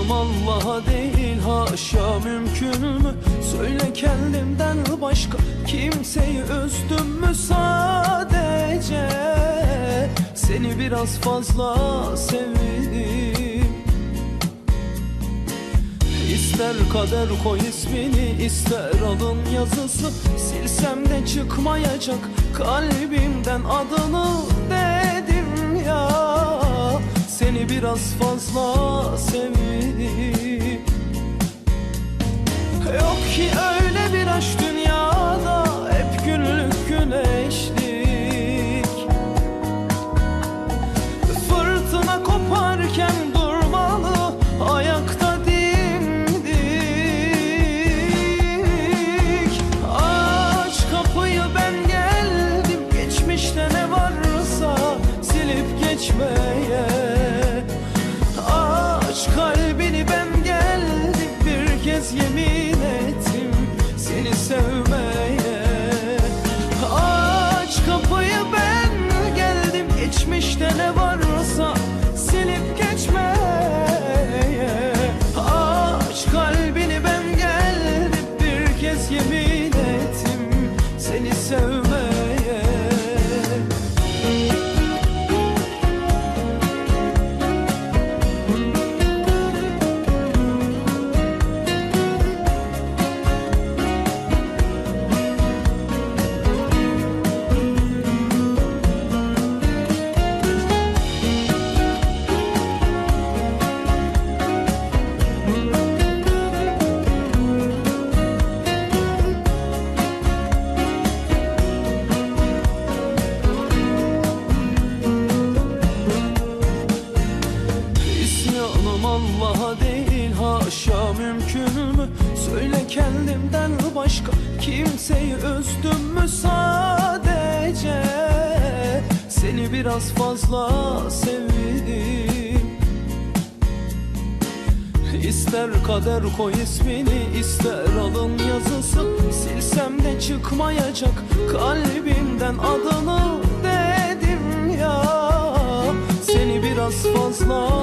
İsyanım Allah'a değil haşa mümkün mü? Söyle kendimden başka kimseyi üzdüm mü sadece? Seni biraz fazla sevdim İster kader koy ismini ister alın yazısı Silsem de çıkmayacak kalbimden adını biraz fazla sevdim. Yok ki öyle bir aşk dünyada hep günlük güneşlik. Fırtına koparken İsyanım Allah'a değil haşa mümkün mü? Söyle kendimden başka kimseyi üzdüm mü sadece? Seni biraz fazla sevdim İster kader koy ismini ister alın yazısı Silsem de çıkmayacak kalbimden adını dedim ya Seni biraz fazla